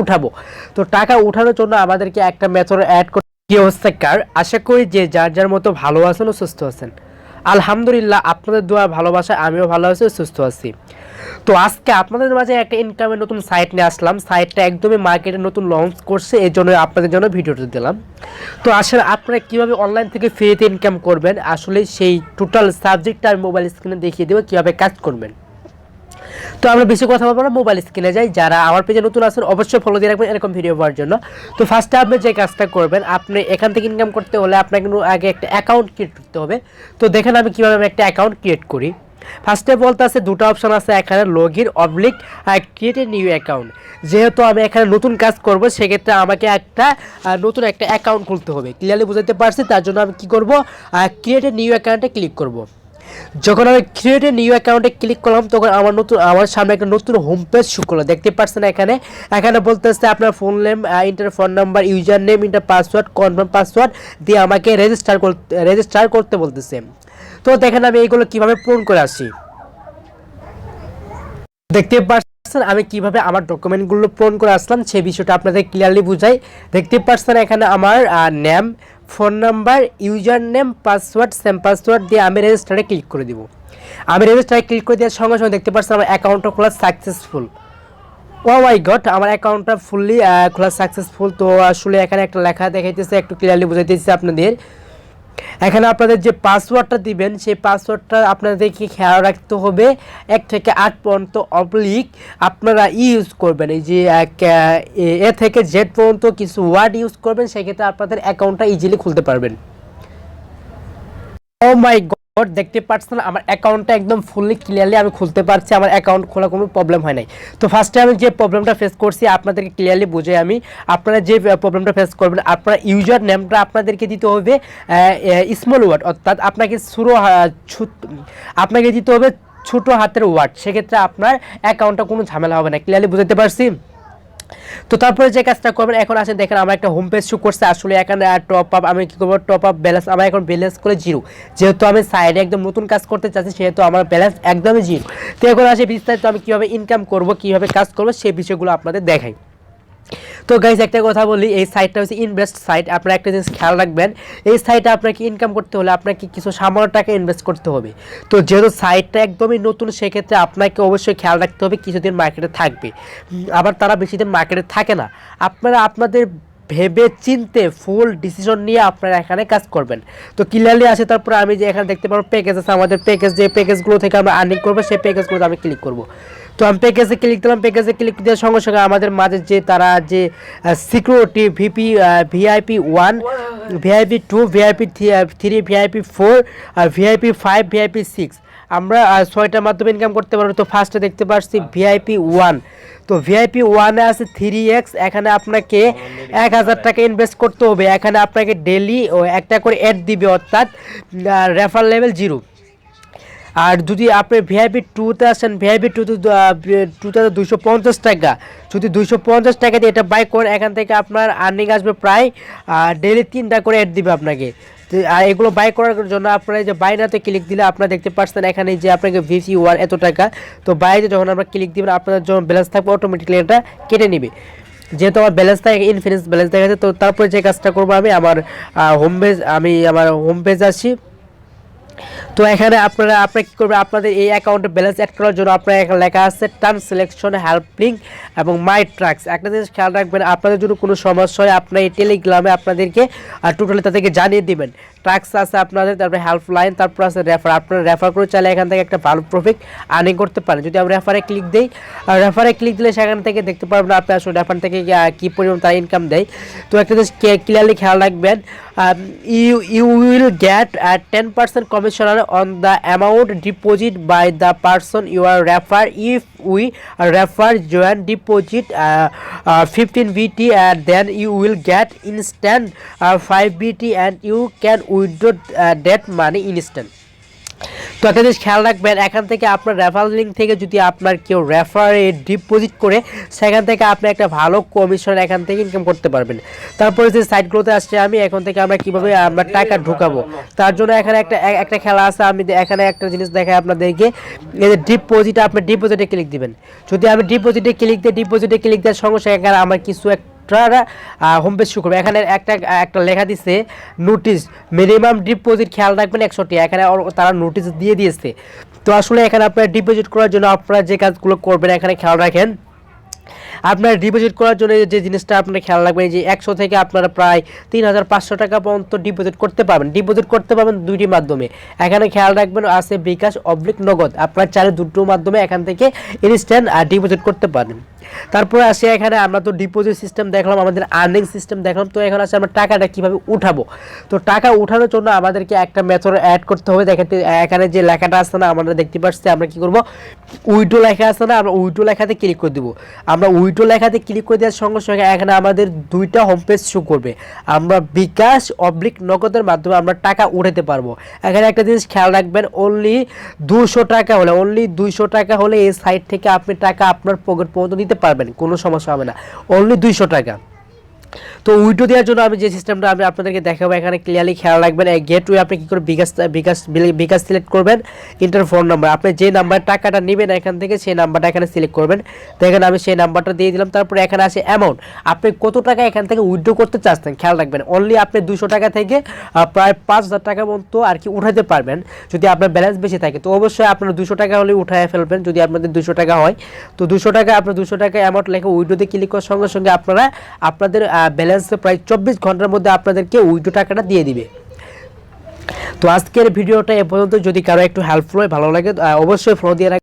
উঠাবো। তো টাকা উঠানোর জন্য আমাদেরকে একটা মেথড অ্যাড করতে কি অবস্থা, কার? আশা করি যে যার যার মতো ভালো আছেন ও সুস্থ আছেন। আলহামদুলিল্লাহ, আপনাদের দোয়া ভালোবাসা, আমিও ভালো আছি সুস্থ আছি। তো আজকে আপনাদের মাঝে একটা ইনকামের নতুন সাইট নিয়ে আসলাম। সাইটটা একদমই মার্কেটে নতুন লঞ্চ করছে এই জন্য আপনাদের জন্য ভিডিওটা দিলাম। তো আসলে আপনারা কীভাবে অনলাইন থেকে ফ্রিতে ইনকাম করবেন? আসলে সেই টোটাল সাবজেক্টটা আমি মোবাইল স্ক্রিনে দেখিয়ে দেবো, কীভাবে কাজ করবেন। তো আমরা বেশি কথা বলব না মোবাইল স্ক্রিনে যাই। যারা আমার পেজে নতুন আছেন, অবশ্যই ফলো দিয়ে রাখবেন, এরকম ভিডিও পাওয়ার জন্য। তো ফার্স্টে আপনি যে কাজটা করবেন, আপনি এখান থেকে ইনকাম করতে হলে আপনাকে আগে একটা অ্যাকাউন্ট ক্রিয়েট করতে হবে। তো দেখেন আমি কীভাবে আমি একটা অ্যাকাউন্ট ক্রিয়েট করি। ফার্স্টে বলতে আছে দুটো অপশান আছে, এখানে লগ ইন অবলিক ক্রিয়েট এ নিউ অ্যাকাউন্ট যেহেতু আমি এখানে নতুন কাজ করব, সেক্ষেত্রে আমাকে একটা নতুন একটা অ্যাকাউন্ট খুলতে হবে। ক্লিয়ারলি বুঝাতে পারছি, তার জন্য আমি কী করব? ক্রিয়েট এ নিউ অ্যাকাউন্টে ক্লিক করব। যখন আমি ক্রিয়েট নিউ অ্যাকাউন্টে ক্লিক করলাম, তখন আমার নতুন, আমার সামনে একটা নতুন হোম পেজ শুরু করল। দেখতে পাচ্ছেন এখানে? এখানে বলতেছে আপনার phone name enter phone number user name enter password confirm password দিয়ে আমাকে রেজিস্টার করতে রেজিস্টার করতে বলতেছে। তো দেখেন আমি এইগুলো কীভাবে পূরণ করে আসি। দেখতে পাচ্ছেন আমি কীভাবে আমার ডকুমেন্টগুলো পূরণ করে আসলাম সেই বিষয়টা আপনাদের ক্লিয়ারলি বুঝাই। দেখতে পাচ্ছেন এখানে আমার name phone number user name password, same password দিয়ে আমি রেজিস্টারে ক্লিক করে দিব। আমি রেজিস্টারে ক্লিক করে দেওয়ার সঙ্গে সঙ্গে দেখতে পাচ্ছি আমার অ্যাকাউন্টটা খোলা সাকসেসফুল ও ওয়াই গড আমার অ্যাকাউন্টটা ফুললি খোলা সাকসেসফুল তো আসলে এখানে একটা লেখা দেখাইতেছে, একটু ক্লিয়ারলি বুঝাইতেছি আপনাদের। এখানে আপনাদের যে পাসওয়ার্ডটা দিবেন সেই পাসওয়ার্ডটা আপনাদেরকে খেয়াল রাখতে হবে। এক থেকে আট পর্যন্ত অবলিক আপনারা ইউজ করবেন। এই যে এক, এ- থেকে জেড পর্যন্ত কিছু ওয়ার্ড ইউজ করবেন সেক্ষেত্রে আপনাদের অ্যাকাউন্টটা ইজিলি খুলতে পারবেন। ও মাই গড দেখতে পাচ্ছেন আমার অ্যাকাউন্টটা একদম ফুললি ক্লিয়ারলি আমি খুলতে পারছি, আমার অ্যাকাউন্ট খোলা কোনো প্রবলেম হয় নাই। তো ফার্স্টে আমি যে প্রবলেমটা ফেস করছি, আপনাদেরকে ক্লিয়ারলি বুঝে আমি, আপনারা যে প্রবলেমটা ফেস করবেন, আপনার ইউজার নেমটা আপনাদেরকে দিতে হবে স্মল ওয়ার্ড অর্থাৎ আপনাকে শুরু আপনাকে দিতে হবে ছোটো হাতের ওয়ার্ড সেক্ষেত্রে আপনার অ্যাকাউন্টটা কোনো ঝামেলা হবে না। ক্লিয়ারলি বুঝতে পারছি? তো তারপরে যে কাজটা করবেন, এখন আসেন দেখেন, আমার একটা হোম পেজ শু করছে, আসলে এখানে টপ আপ আমি কী করব টপ আপ ব্যালেন্স আমার এখন ব্যালেন্স করে জিরো যেহেতু আমি সাইডে একদম নতুন কাজ করতে চাচ্ছি, সেহেতু আমার ব্যালেন্স একদমই জিরো তো এখন আসে বিস্তারিত আমি কীভাবে ইনকাম করব, কীভাবে কাজ করব সেই বিষয়গুলো আপনাদের দেখাই। তো গাইজ একটা কথা বলি, এই সাইটটা হচ্ছে ইনভেস্ট সাইট আপনারা একটা জিনিস খেয়াল রাখবেন, এই সাইটে আপনাকে ইনকাম করতে হলে আপনাকে কিছু সামান্য টাকা ইনভেস্ট করতে হবে। তো যেহেতু সাইটটা একদমই নতুন, সেক্ষেত্রে আপনাকে অবশ্যই খেয়াল রাখতে হবে কিছুদিন মার্কেটে থাকবে। আবার তারা বেশি দিন মার্কেটে থাকে না। আপনারা আপনাদের ভেবে চিনতে ফুল ডিসিশন নিয়ে আপনারা এখানে কাজ করবেন। তো ক্লিয়ারলি আছে, তারপরে আমি যে এখানে দেখতে পারব প্যাকেজ আছে, আমাদের প্যাকেজ যে প্যাকেজগুলো থেকে আমরা আর্নিং করব, সেই প্যাকেজগুলোতে আমি ক্লিক করব। তো আমি প্যাকেজে ক্লিক দিলাম প্যাকেজে ক্লিক দেওয়ার সঙ্গে সঙ্গে আমাদের মাঝে যে তারা যে security VP VIP one VIP two VIP three VIP four আর ভিআইপি ফাইভ ভিআইপি সিক্স আমরা ছয়টার মাধ্যমে ইনকাম করতে পারব। তো ফার্স্টে দেখতে পাচ্ছি ভিআইপি ওয়ান তো ভিআইপি ওয়ানে আছে থ্রি এক্স এখানে আপনাকে এক হাজার টাকা ইনভেস্ট করতে হবে। এখানে আপনাকে ডেলি একটা করে অ্যাড দিবে, অর্থাৎ রেফার লেভেল জিরো আর যদি আপনি ভিআইপি টুতে আসেন ভিআইপি টুতে টুতে দুশো পঞ্চাশ টাকা, যদি দুশো পঞ্চাশ টাকা দিয়ে এটা বাই করেন, এখান থেকে আপনার আর্নিং আসবে প্রায় ডেলি তিনটা করে অ্যাড দিবে আপনাকে। আর এগুলো বাই করার জন্য আপনারা যে বাইনাতে ক্লিক দিলে আপনারা দেখতে পাচ্ছেন এখানে যে আপনাকে ভিসি ওয়ান এত টাকা। তো বাইরে যখন আমরা ক্লিক দিবেন, আপনাদের যখন ব্যালেন্স থাকবে অটোমেটিকলি এটা কেটে নেবে। যেহেতু আমার ব্যালেন্স থাকে ইনফিনিক্স ব্যালেন্স যাচ্ছে, তো তারপরে যে কাজটা করব আমি, আমার হোম পেজ আমি আমার হোম পেজ আসি। তো এখানে আপনারা আপনারা কী করবেন? আপনাদের এই অ্যাকাউন্টে ব্যালেন্স অ্যাড করার জন্য আপনার এখানে লেখা আছে টার্ম সিলেকশন হেল্পলিং এবং মাই ট্রাক্স একটা জিনিস খেয়াল রাখবেন, আপনাদের জন্য কোনো সমস্যা হয়, আপনার এই টেলিগ্রামে আপনাদেরকে টোটালি তাদেরকে জানিয়ে দিবেন। ট্রাক্স আছে আপনাদের, তারপরে হেল্পলাইন তারপর আছে রেফার আপনারা রেফার করে চাইলে এখান থেকে একটা ভালো প্রফিট আর্নিং করতে পারেন। যদি আমরা রেফারে ক্লিক দিই রেফারে ক্লিক দিলে সেখান থেকে দেখতে পারবেন আপনি আসলে রেফার থেকে কী পরিমাণ তারা ইনকাম দেয়। তো একটা জিনিস ক্লিয়ারলি খেয়াল রাখবেন you you will get ten percent commissioner on the amount deposit by the person you are refer if we refer join deposit fifteen BT and then you will get instant five BT and you can withdraw that money instant তো একটা জিনিস খেয়াল রাখবেন, এখান থেকে আপনার refer link থেকে যদি আপনার কেউ রেফারে ডিপোজিট করে, সেখান থেকে আপনি একটা ভালো কমিশন এখান থেকে ইনকাম করতে পারবেন। তারপরে যে সাইটগুলোতে আসছে আমি, এখন থেকে আমরা কীভাবে আমরা টাকা ঢুকাবো? তার জন্য এখানে একটা একটা খেলা আছে, আমি এখানে একটা জিনিস দেখাই আপনাদেরকে। এই যে ডিপোজিট আপনি ডিপোজিটে ক্লিক দিবেন। যদি আমি ডিপোজিটে ক্লিক দিই ডিপোজিটে ক্লিক দেওয়ার সঙ্গে সঙ্গে আমার কিছু একটা হোম পেজ শুরু করবে এখানে একটা একটা লেখা দিচ্ছে নোটিশ মিনিমাম ডিপোজিট খেয়াল রাখবেন একশোটি এখানে তারা নোটিশ দিয়ে দিয়েছে। তো আসলে এখানে আপনারা ডিপোজিট করার জন্য আপনারা যে কাজগুলো করবেন, এখানে খেয়াল রাখেন। আপনার ডিপোজিট করার জন্য যে জিনিসটা আপনার খেয়াল রাখবেন যে একশো থেকে আপনারা প্রায় তিন হাজার পাঁচশো টাকা পর্যন্ত ডিপোজিট করতে পারবেন। ডিপোজিট করতে পারবেন দুইটি মাধ্যমে। এখানে খেয়াল রাখবেন, আছে বিকাশ, অবলিক, নগদ। আপনার চারে দুটো মাধ্যমে এখান থেকে ইনস্ট্যান্ট ডিপোজিট করতে পারেন। তারপরে আসে এখানে আমরা তো ডিপোজিট সিস্টেম দেখলাম, আমাদের আর্নিং সিস্টেম দেখলাম। তো এখন আছে আমরা টাকাটা কীভাবে উঠাবো? তো টাকা উঠানোর জন্য আমাদেরকে একটা মেথড অ্যাড করতে হবে। দেখাতে এখানে যে লেখাটা আসছে না, আমরা দেখতে পাচ্ছি, আমরা কি করব? উইডো লেখা আছে না, আমরা উইডো লেখাতে ক্লিক করে দিব। আমরা উইডো লেখাতে ক্লিক করে দেওয়ার সঙ্গে সঙ্গে এখানে আমাদের দুইটা হোম পেজ শো করবে। আমরা বিকাশ অবলিক নগদের মাধ্যমে আমরা টাকা উঠাতে পারব। এখানে একটা জিনিস খেয়াল রাখবেন অনলি দুশো টাকা হলে অনলি দুইশো টাকা হলে এই সাইট থেকে আপনি টাকা আপনার পকেট পর্যন্ত নিতে পারবেন, কোনো সমস্যা হবে না। অনলি দুইশো টাকা। তো উইডো দেওয়ার জন্য আমি যে সিস্টেমটা আমি আপনাদেরকে দেখাবো, এখানে ক্লিয়ারলি খেয়াল রাখবেন গেটওয়ে আপনি কি করে বিকাশ বিকাশ বিকাশ সিলেক্ট করবেন ইন্টার ফোন নাম্বার আপনি যে নাম্বার টাকাটা নেবেন এখান থেকে সেই নাম্বারটা এখানে সিলেক্ট করবেন। তো এখানে আমি সেই নাম্বারটা দিয়ে দিলাম, তারপরে এখানে আসে অ্যামাউন্ট আপনি কত টাকা এখান থেকে উইড্রো করতে চাচ্ছেন, খেয়াল রাখবেন অনলি আপনি দুশো টাকা থেকে প্রায় পাঁচ হাজার টাকা মতো আর কি উঠাতে পারবেন, যদি আপনার ব্যালেন্স বেশি থাকে। তো অবশ্যই আপনার দুশো টাকা হলে উঠায় ফেলবেন, যদি আপনাদের দুশো টাকা হয়। তো দুশো টাকা, আপনার দুশো টাকা অ্যামাউন্ট লেখা উইডোতে ক্লিক করার সঙ্গে সঙ্গে আপনারা, আপনাদের ব্যালেন্সে প্রায় চব্বিশ ঘণ্টার মধ্যে আপনাদেরকে উইডো টাকাটা দিয়ে দিবে। তো আজকের ভিডিওটা এ পর্যন্ত। যদি কারও একটু হেল্পফুল হয়, ভালো লাগে অবশ্যই ফলো দিয়ে